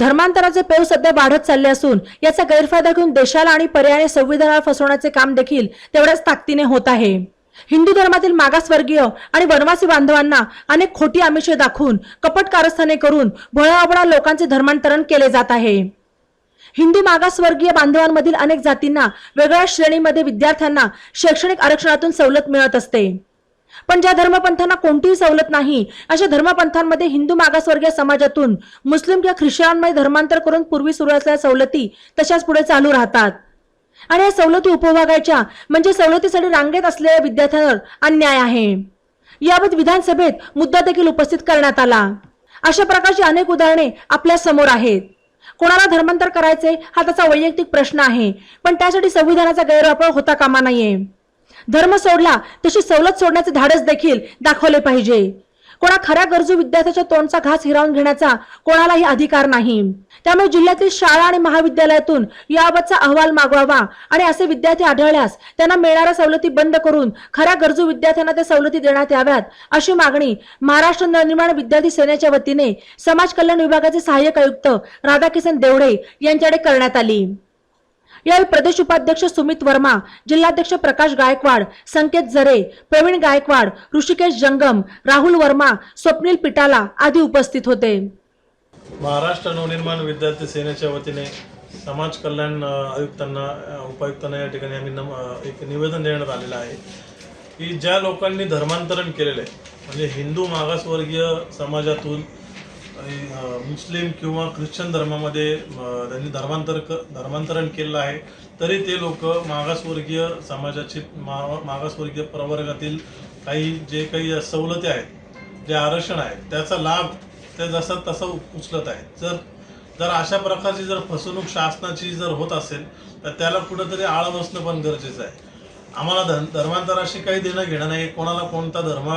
धर्मांतराचे pave सध्या वाढत चालले असून याचा गैरफायदा घेऊन देशाला आणि पर्याय संविधानाला फसवण्याचे काम देखील तेवढ्याच ताकदीने होत आहे. हिंदू धर्मातील मागासवर्गीय आणि वनवासी बांधवांना अनेक खोटी आमिषे दाखवून कपट कारस्थाने करून भोळाबळा लोकांचे धर्मांतरण केले जात आहे. हिंदू मागासवर्गीय बांधवांमधील अनेक जातींना वेगळ्या श्रेणीमध्ये विद्यार्थ्यांना शैक्षणिक आरक्षणातून सवलत मिळत असते. पण ज्या धर्मपंथांना कोणतीही सवलत नाही अशा धर्मपंथांमध्ये हिंदू मागासवर्गीय समाजातून मुस्लिम किंवा ख्रिश्चनांमध्ये धर्मांतर करून पूर्वी सुरू असलेल्या सवलती तशाच पुढे चालू राहतात. आणि या सवलती उपभोगायच्या म्हणजे सवलतीसाठी रांगेत असलेल्या विद्यार्थ्यांवर अन्याय आहे. याबाबत विधानसभेत मुद्दा देखील उपस्थित करण्यात आला. अशा प्रकारची अनेक उदाहरणे आपल्यासमोर आहेत. कोणाला धर्मांतर करायचे हा त्याचा वैयक्तिक प्रश्न आहे. पण त्यासाठी संविधानाचा गैरवापर होता कामा नाहीये धर्म सोडला तशी सवलत सोडण्याचे धाडस देखील दाखवले पाहिजे. कोणा खऱ्या गरजू विद्यार्थ्याच्या तोंडचा घास हिरावून घेण्याचा कोणालाही अधिकार नाही. त्यामुळे जिल्ह्यातील शाळा आणि महाविद्यालयातून याबाबतचा अहवाल मागवावा आणि असे विद्यार्थी आढळल्यास त्यांना मिळणाऱ्या सवलती बंद करून खऱ्या गरजू विद्यार्थ्यांना त्या सवलती देण्यात याव्यात अशी मागणी महाराष्ट्र नवनिर्माण विद्यार्थी सेनेच्या वतीने समाज कल्याण विभागाचे सहाय्यक आयुक्त राधाकिशन देवडे यांच्याकडे करण्यात आली. यावेळी प्रदेश उपाध्यक्ष सुमित वर्मा जिल्हाध्यक्ष प्रकाश गायकवाड संकेत जरे प्रवीण गायकवाड ऋषिकेश जंगम राहुल वर्मा स्वप्नील पिटाला आदी उपस्थित होते. महाराष्ट्र नवनिर्माण विद्यार्थी सेनेच्या वतीने समाज कल्याण आयुक्तांना उपायुक्तांना या ठिकाणी आम्ही नम एक निवेदन देण्यात आलेलं आहे की ज्या लोकांनी धर्मांतरण केलेलं आहे म्हणजे हिंदू मागासवर्गीय समाजातून आणि मुस्लिम किंवा ख्रिश्चन धर्मामध्ये त्यांनी धर्मांतर क धर्मांतरण केलेलं आहे. तरी ते लोक मागासवर्गीय समाजाची मा मागासवर्गीय प्रवर्गातील काही जे काही सवलती आहेत जे आरक्षण आहे त्याचा लाभ ते जसा तसं उचलत आहेत. जर जर अशा प्रकारची जर फसवणूक शासनाची जर होत असेल तर त्याला कुठंतरी आळा बसणं पण गरजेचं आहे. आम्हाला धर्म धर्मांतराशी काही देणं घेणं नाही. कोणाला कोणता धर्म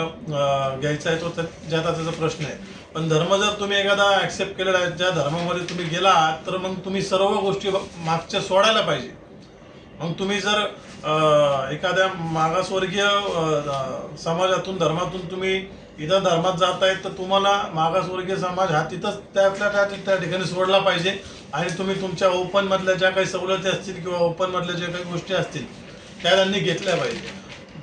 घ्यायचा आहे तो त्या- ज्याचा त्याचा प्रश्न आहे. पण धर्म जर तुम्ही एखादा ॲक्सेप्ट केलेला आहे ज्या धर्मामध्ये तुम्ही गेला तर मग तुम्ही सर्व गोष्टी मागच्या सोडायला पाहिजे. मग तुम्ही जर एखाद्या मागासवर्गीय समाजातून धर्मातून तुम्ही इतर धर्मात जात आहेत तर तुम्हाला मागासवर्गीय समाज हा तिथंच त्यातल्या त्या त्या ठिकाणी सोडला पाहिजे. आणि तुम्ही तुमच्या ओपनमधल्या ज्या काही सवलती असतील किंवा ओपनमधल्या ज्या काही गोष्टी असतील त्या त्यांनी घेतल्या पाहिजे.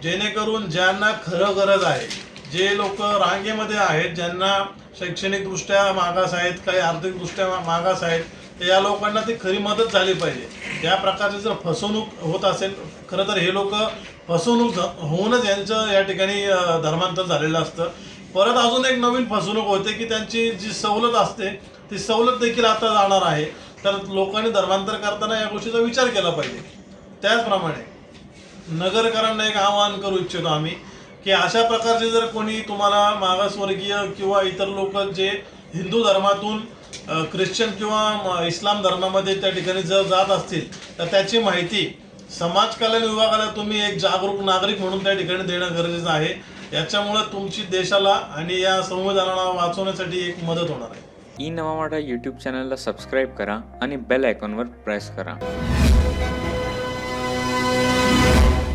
जेणेकरून ज्यांना खरं गरज आहे जे लोक रांगेमध्ये आहेत ज्यांना शैक्षणिकदृष्ट्या मागास आहेत काही आर्थिकदृष्ट्या मागास आहेत तर या लोकांना ती खरी मदत झाली पाहिजे. या प्रकारची जर फसवणूक होत असेल खरं तर हे लोक फसवणूक होऊनच यांचं या ठिकाणी धर्मांतर झालेलं असतं. परत अजून एक नवीन फसवणूक होते की त्यांची जी सवलत असते ती सवलत देखील आता जाणार आहे. तर लोकांनी धर्मांतर करताना या गोष्टीचा विचार केला पाहिजे. त्याचप्रमाणे नगरकरांना एक आवाहन करू इच्छितो आम्ही की अशा प्रकारचे जर कोणी तुम्हाला मागासवर्गीय किंवा इतर लोक जे हिंदू धर्मातून ख्रिश्चन किंवा इस्लाम धर्मामध्ये त्या ठिकाणी जर जात असतील तर त्याची माहिती समाज कल्याण विभागाला तुम्ही एक जागरूक नागरिक म्हणून त्या ठिकाणी देणं गरजेचं आहे. याच्यामुळे तुमची देशाला आणि या संविधानाला वाचवण्यासाठी एक मदत होणार आहे. ई नवा मराठा यूट्यूब चॅनलला सबस्क्राईब करा आणि बेल आयकॉनवर प्रेस करा.